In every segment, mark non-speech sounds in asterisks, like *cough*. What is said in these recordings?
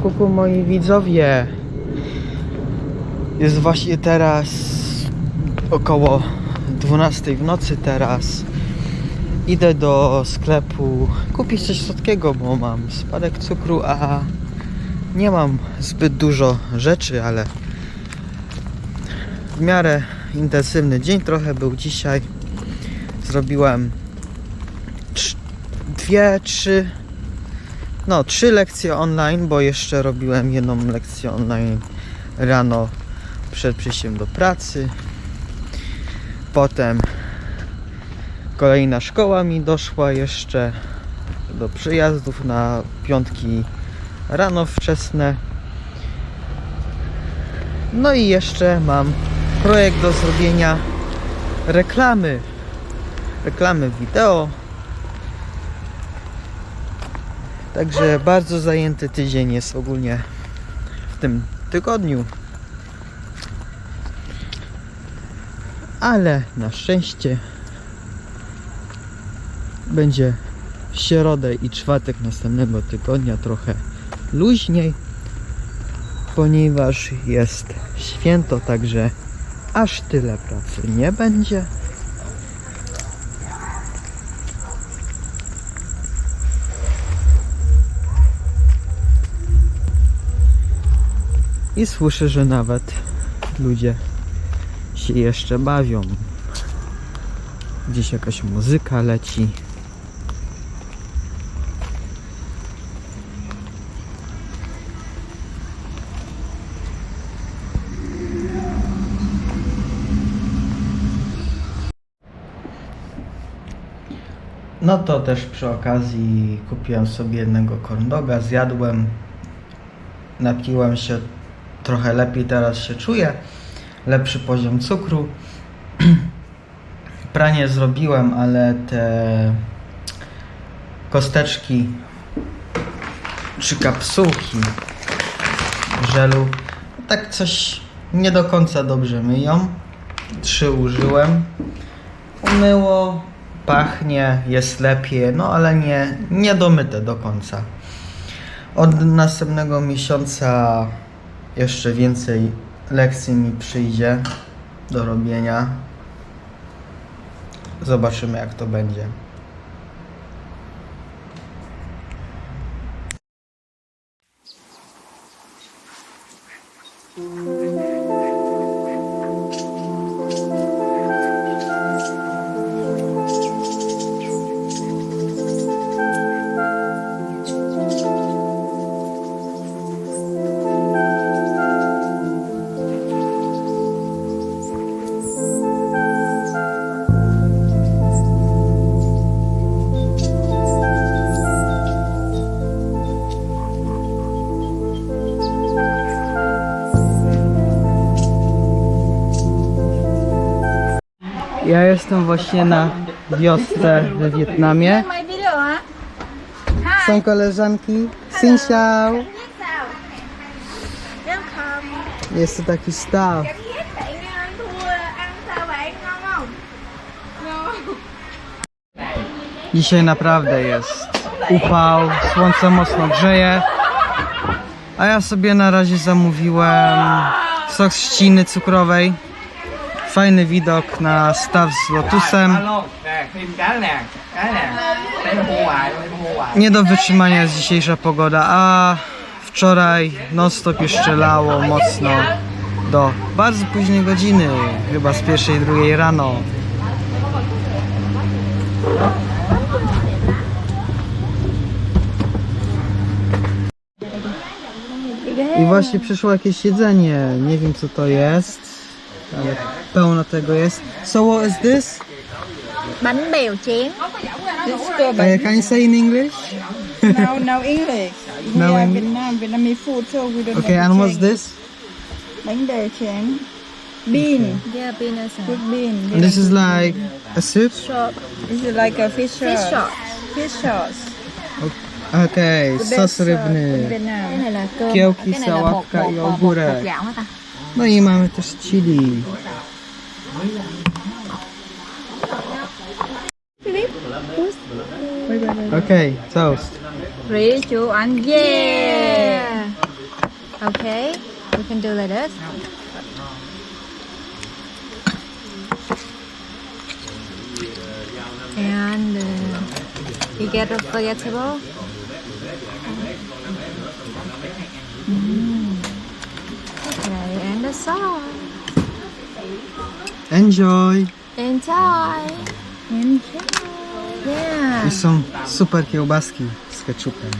A kuku moi widzowie. Jest właśnie teraz około 12 w nocy teraz. Idę do sklepu kupić coś słodkiego, bo mam spadek cukru, a nie mam zbyt dużo rzeczy, ale w miarę intensywny dzień trochę był dzisiaj. Zrobiłem dwie, trzy, no trzy lekcje online, bo jeszcze robiłem jedną lekcję online rano przed przyjściem do pracy. Potem kolejna szkoła mi doszła jeszcze do przyjazdów na piątki rano wczesne. No i jeszcze mam projekt do zrobienia reklamy. Reklamy wideo. Także bardzo zajęty tydzień jest ogólnie w tym tygodniu. Ale na szczęście będzie w środę i czwartek następnego tygodnia trochę luźniej, ponieważ jest święto, także aż tyle pracy nie będzie. I słyszę, że nawet ludzie się jeszcze bawią. Gdzieś jakaś muzyka leci. No to też przy okazji kupiłem sobie jednego corndoga, zjadłem, napiłem się trochę lepiej, teraz się czuję, lepszy poziom cukru. *clears throat* Pranie zrobiłem, ale te kosteczki czy kapsułki żelu tak coś nie do końca dobrze myją. Trzy użyłem. Umyło, pachnie, jest lepiej, no ale nie, nie domyte do końca. Od następnego miesiąca jeszcze więcej lekcji mi przyjdzie do robienia. Zobaczymy jak to będzie. Ja jestem właśnie na wiosce we Wietnamie. Są koleżanki. Xin? Welcome. Jest taki staw. Dzisiaj naprawdę jest upał, słońce mocno grzeje. A ja sobie na razie zamówiłem sok z trzciny cukrowej. Fajny widok na staw z lotusem. Nie do wytrzymania jest dzisiejsza pogoda, a wczoraj non stop jeszcze lało mocno do bardzo późnej godziny, chyba z pierwszej, drugiej rano. I właśnie przyszło jakieś jedzenie, nie wiem co to jest, ale pełno tego jest. So what is this? Bánh bèo chén. Uh, can you say in English? No, no English. *laughs* No we are Eng- Vietnam, Vietnamese food, so we don't Okay, have and what's change. this? Bánh bèo tráng. Bean, Yeah, peanuts. with bean. And this is like a soup? Short. This is like a fish sauce. Fish short. Fish sauce. Okej, The sos best sauce in rybny. Vietnam. Cái này là cơm. Kiełki, cái này là bột, sałatka bột, i bột, ogórek. bột gạo hả ta? No i mamy też chili. Okej, toast. Three, two, one, yeah! Okay, we can do like this. And uh, you get a vegetable. Mm. Okay, and the sauce. Enjoy! Enjoy. Enjoy. Yeah. I są super kiełbaski z ketchupem.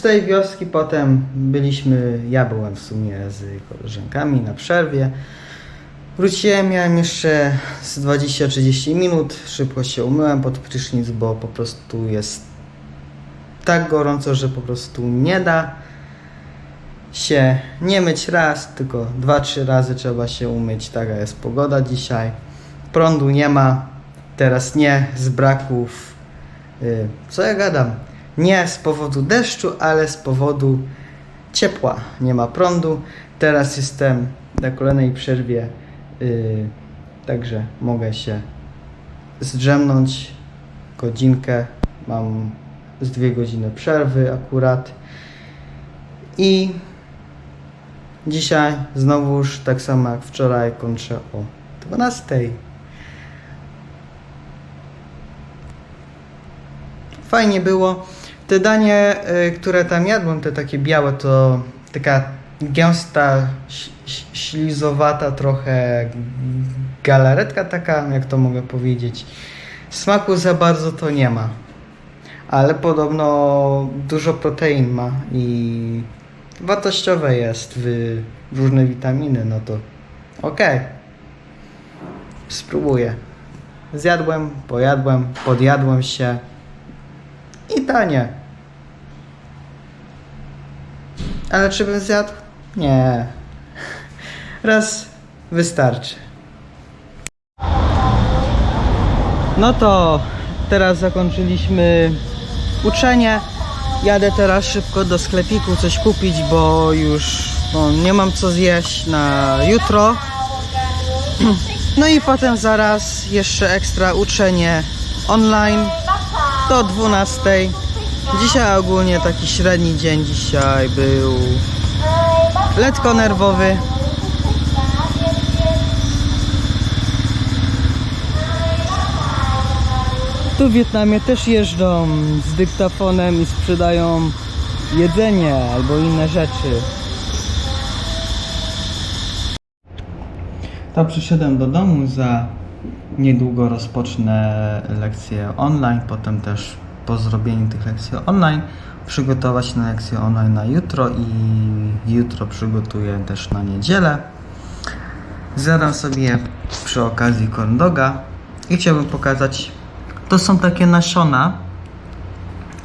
Z tej wioski potem byliśmy, ja byłem w sumie z koleżankami na przerwie. Wróciłem, miałem jeszcze z 20-30 minut, szybko się umyłem pod prysznic, bo po prostu jest tak gorąco, że po prostu nie da się nie myć raz, tylko 2-3 razy trzeba się umyć. Taka jest pogoda dzisiaj. Prądu nie ma, teraz nie z braków. y, Co ja gadam? Nie z powodu deszczu, ale z powodu ciepła. Nie ma prądu. Teraz jestem na kolejnej przerwie, y, także mogę się zdrzemnąć godzinkę. Mam z dwie godziny przerwy akurat. I dzisiaj znowuż tak samo jak wczoraj kończę o 12. Fajnie było. Te danie, y, które tam jadłem, te takie białe, to taka gęsta, ślizowata trochę galaretka taka, jak to mogę powiedzieć. Smaku za bardzo to nie ma. Ale podobno dużo protein ma i wartościowe jest w różne witaminy, no to okej. Spróbuję. Zjadłem, pojadłem, podjadłem się i tanie. Ale czy bym zjadł? Nie. Raz wystarczy. No to teraz zakończyliśmy uczenie. Jadę teraz szybko do sklepiku coś kupić, bo już no, nie mam co zjeść na jutro. *clears throat* No i potem zaraz jeszcze ekstra uczenie online do 12. Dzisiaj ogólnie taki średni dzień dzisiaj był letko nerwowy. Tu w Wietnamie też jeżdżą z dyktafonem i sprzedają jedzenie albo inne rzeczy. To przyszedłem do domu za niedługo rozpocznę lekcje online, potem też po zrobieniu tych lekcji online przygotować na lekcje online na jutro i jutro przygotuję też na niedzielę. Zadam sobie przy okazji corn doga i chciałbym pokazać to są takie nasiona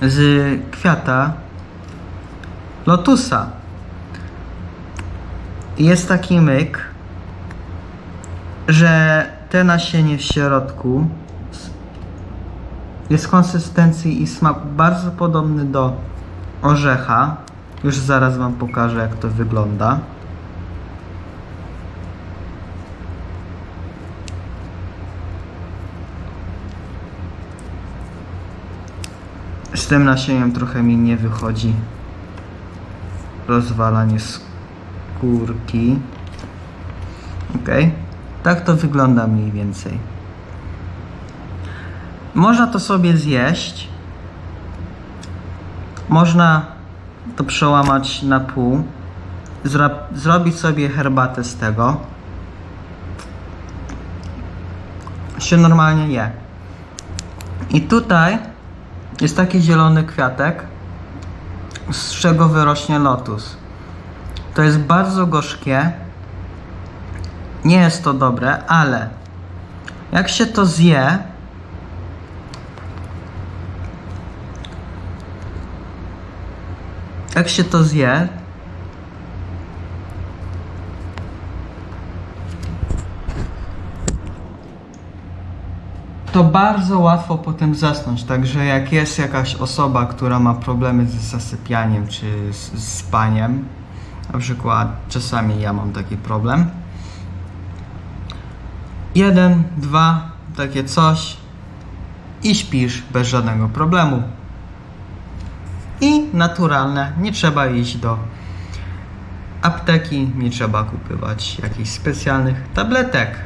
z kwiata lotusa. Jest taki myk, że te nasienie w środku jest konsystencji i smak bardzo podobny do orzecha. Już zaraz Wam pokażę, jak to wygląda. Z tym nasieniem trochę mi nie wychodzi rozwalanie skórki. Ok, tak to wygląda mniej więcej. Można to sobie zjeść. Można to przełamać na pół. Zra- zrobić sobie herbatę z tego. Się normalnie je. I tutaj jest taki zielony kwiatek, z czego wyrośnie lotus. To jest bardzo gorzkie. Nie jest to dobre, ale jak się to zje, jak się to zje, to bardzo łatwo potem zasnąć. Także jak jest jakaś osoba, która ma problemy z zasypianiem czy z, z spaniem, na przykład czasami ja mam taki problem. Jeden, dwa, takie coś i śpisz bez żadnego problemu. I naturalne, nie trzeba iść do apteki, nie trzeba kupywać jakichś specjalnych tabletek.